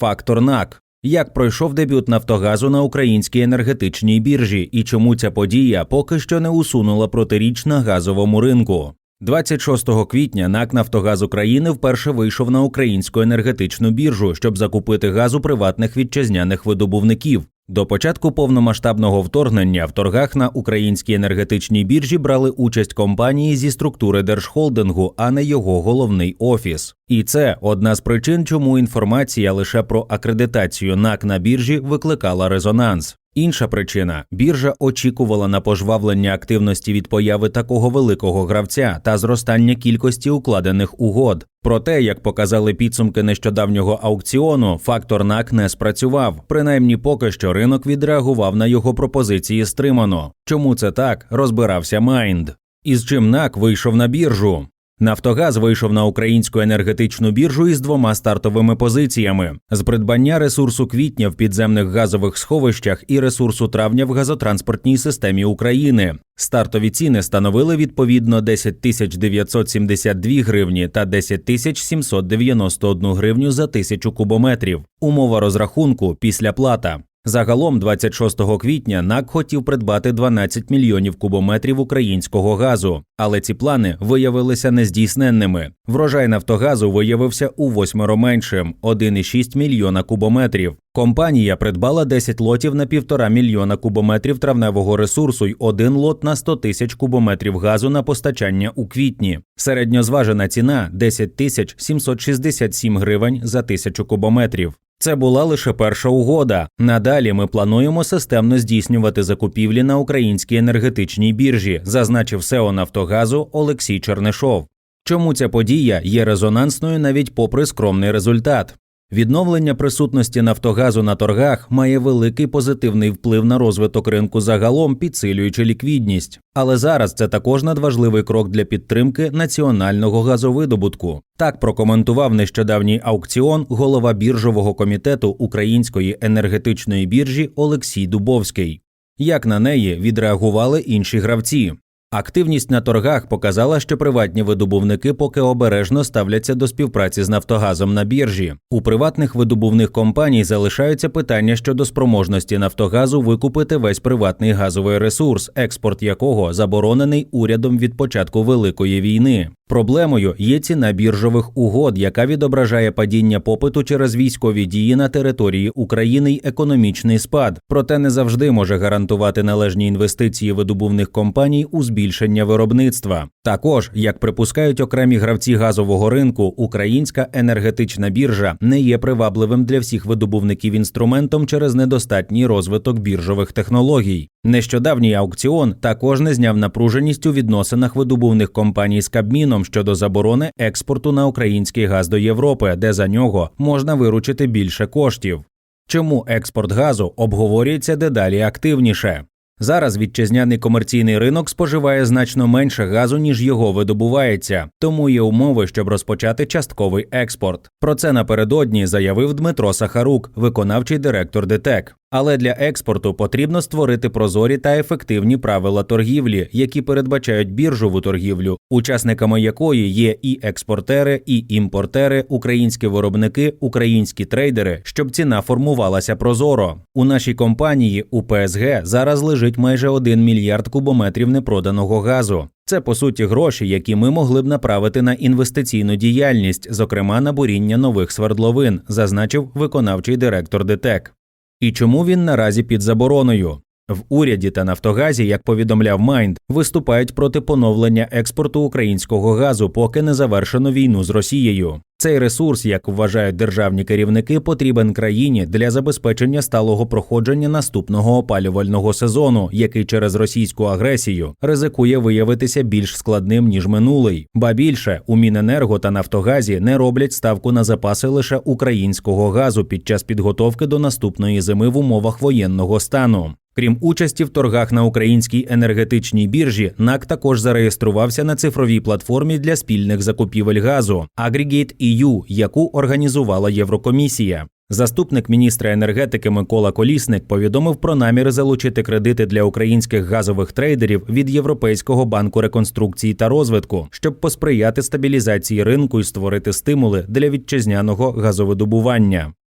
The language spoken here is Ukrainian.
Фактор НАК. Як пройшов дебют Нафтогазу на українській енергетичній біржі і чому ця подія поки що не усунула протиріч на газовому ринку? 26 квітня НАК Нафтогаз України вперше вийшов на українську енергетичну біржу, щоб закупити газ у приватних вітчизняних видобувників. До початку повномасштабного вторгнення в торгах на українській енергетичній біржі брали участь компанії зі структури держхолдингу, а не його головний офіс. І це одна з причин, чому інформація лише про акредитацію НАК на біржі викликала резонанс. Інша причина біржа очікувала на пожвавлення активності від появи такого великого гравця та зростання кількості укладених угод. Проте, як показали підсумки нещодавнього аукціону, фактор НАК не спрацював. Принаймні, поки що ринок відреагував на його пропозиції стримано. Чому це так? Розбирався Майнд. Із чим НАК вийшов на біржу. Нафтогаз вийшов на українську енергетичну біржу із двома стартовими позиціями: з придбання ресурсу квітня в підземних газових сховищах і ресурсу травня в газотранспортній системі України. Стартові ціни становили відповідно 10 тисяч 972 гривні та 10 тисяч 791 гривню за тисячу кубометрів. Умова розрахунку після плата. Загалом, 26 квітня, НАК хотів придбати 12 мільйонів кубометрів українського газу, але ці плани виявилися нездійсненними. Врожай Нафтогазу виявився у восьмеро меншим 1,6 мільйона кубометрів. Компанія придбала 10 лотів на півтора мільйона кубометрів травневого ресурсу й один лот на 100 тисяч кубометрів газу на постачання у квітні. Середньозважена ціна 10 тисяч 767 гривень за тисячу кубометрів. Це була лише перша угода. Надалі ми плануємо системно здійснювати закупівлі на українській енергетичній біржі, зазначив СЕО Нафтогазу Олексій Чернишов. Чому ця подія є резонансною навіть попри скромний результат? Відновлення присутності Нафтогазу на торгах має великий позитивний вплив на розвиток ринку загалом, підсилюючи ліквідність. Але зараз це також надважливий крок для підтримки національного газовидобутку. Так прокоментував нещодавній аукціон голова біржового комітету Української енергетичної біржі Олексій Дубовський. Як на неї відреагували інші гравці? Активність на торгах показала, що приватні видобувники поки обережно ставляться до співпраці з Нафтогазом на біржі. У приватних видобувних компаній залишаються питання щодо спроможності Нафтогазу викупити весь приватний газовий ресурс, експорт якого заборонений урядом від початку великої війни. Проблемою є ціна біржових угод, яка відображає падіння попиту через військові дії на території України й економічний спад, проте не завжди може гарантувати належні інвестиції видобувних компаній у збільшення виробництва. Також, як припускають окремі гравці газового ринку, українська енергетична біржа не є привабливим для всіх видобувників інструментом через недостатній розвиток біржових технологій. Нещодавній аукціон також не зняв напруженість у відносинах видобувних компаній з Кабміном щодо заборони експорту на український газ до Європи, де за нього можна виручити більше коштів. Чому експорт газу обговорюється дедалі активніше? Зараз вітчизняний комерційний ринок споживає значно менше газу, ніж його видобувається, тому є умови, щоб розпочати частковий експорт. Про це напередодні заявив Дмитро Сахарук, виконавчий директор ДТЕК. Але для експорту потрібно створити прозорі та ефективні правила торгівлі, які передбачають біржову торгівлю, учасниками якої є і експортери, і імпортери, українські виробники, українські трейдери, щоб ціна формувалася прозоро. У нашій компанії у ПСГ зараз лежить майже 1 мільярд кубометрів непроданого газу. Це по суті гроші, які ми могли б направити на інвестиційну діяльність, зокрема на буріння нових свердловин, зазначив виконавчий директор ДТЕК. І чому він наразі під забороною? В уряді та Нафтогазі, як повідомляв Майнд, виступають проти поновлення експорту українського газу, поки не завершено війну з Росією. Цей ресурс, як вважають державні керівники, потрібен країні для забезпечення сталого проходження наступного опалювального сезону, який через російську агресію ризикує виявитися більш складним ніж минулий. Ба більше у Міненерго та Нафтогазі не роблять ставку на запаси лише українського газу під час підготовки до наступної зими в умовах воєнного стану. Крім участі в торгах на українській енергетичній біржі, НАК також зареєструвався на цифровій платформі для спільних закупівель газу Aggregate.EU, яку організувала Єврокомісія. Заступник міністра енергетики Микола Колісник повідомив про наміри залучити кредити для українських газових трейдерів від Європейського банку реконструкції та розвитку, щоб посприяти стабілізації ринку і створити стимули для вітчизняного газовидобування.